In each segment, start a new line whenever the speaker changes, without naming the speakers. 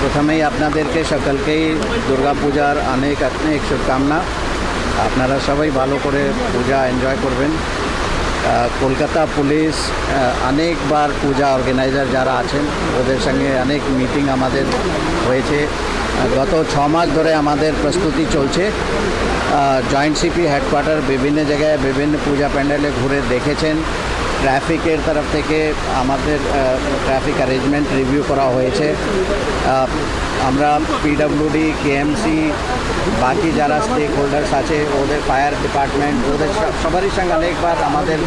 প্রথমেই আপনাদেরকে সকলকেই দুর্গাপূজার অনেক অনেক শুভকামনা। আপনারা সবাই ভালো করে পূজা এনজয় করবেন। কলকাতা পুলিশ অনেকবার পূজা অর্গানাইজার যারা আছেন, ওদের সঙ্গে অনেক মিটিং আমাদের হয়েছে। গত ছ মাস ধরে আমাদের প্রস্তুতি চলছে। জয়েন্ট সিপি হেডকোয়ার্টার বিভিন্ন জায়গায় বিভিন্ন পূজা প্যান্ডেলে ঘুরে দেখেছেন। ট্রাফিকের তরফ থেকে আমাদের ট্রাফিক অ্যারেঞ্জমেন্ট রিভিউ করা হয়েছে। আমরা পিডব্লিউডি কেএমসি বাকি যারা স্টেক হোল্ডার্স আছে, ওদের ফায়ার ডিপার্টমেন্ট ওদের সব- সবারই সঙ্গে অনেকবার আমাদের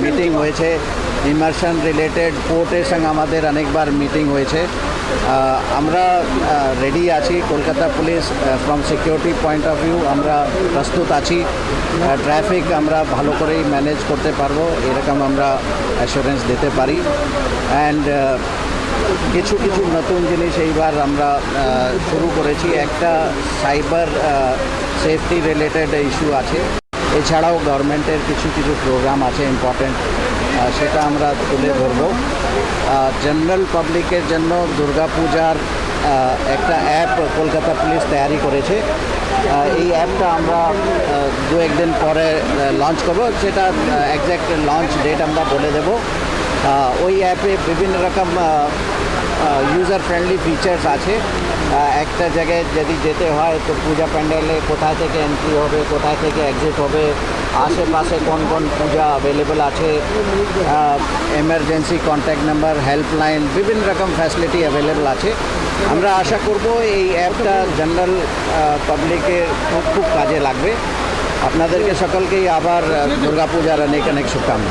মিটিং হয়েছে। ইমার্শন রিলেটেড পোর্টের সঙ্গে আমাদের অনেকবার মিটিং হয়েছে। আমরা রেডি আছি। Kolkata police from security point of view আমরা প্রস্তুত আছি। ট্রাফিক আমরা ভালো করেই ম্যানেজ করতে পারব। এরকম আমরা অ্যাসুরেন্স দিতে পারি। অ্যান্ড কিছু কিছু নতুন জিনিস এইবার আমরা শুরু করেছি। একটা সাইবার সেফটি রিলেটেড ইস্যু আছে। এছাড়াও গভর্নমেন্টের কিছু কিছু প্রোগ্রাম আছে ইম্পর্টেন্ট সেটা আমরা তুলে ধরবো। জেনারেল পাবলিকের জন্য দুর্গাপূজার একটা অ্যাপ কলকাতা পুলিশ তৈরি করেছে। এই অ্যাপটা আমরা দু একদিন পরে লঞ্চ করব। সেটা একজ্যাক্ট লঞ্চ ডেট আমরা বলে দেবো। ওই অ্যাপে বিভিন্ন রকম ইউজার ফ্রেন্ডলি ফিচার্স আছে। একটা জায়গায় যদি যেতে হয়, তো পূজা প্যান্ডেলে কোথায় থেকে এন্ট্রি হবে, কোথায় থেকে এক্সিট হবে, আশেপাশে কোন কোন পূজা অ্যাভেলেবল আছে এমার্জেন্সি কন্ট্যাক্ট নাম্বার হেল্পলাইন বিভিন্ন রকম ফ্যাসিলিটি অ্যাভেলেবল আছে। আমরা আশা করব এই অ্যাপটা জেনারেল পাবলিকের খুব খুব কাজে লাগবে। আপনাদেরকে সকলকেই আবার দুর্গাপূজার অনেক অনেক শুভকামনা।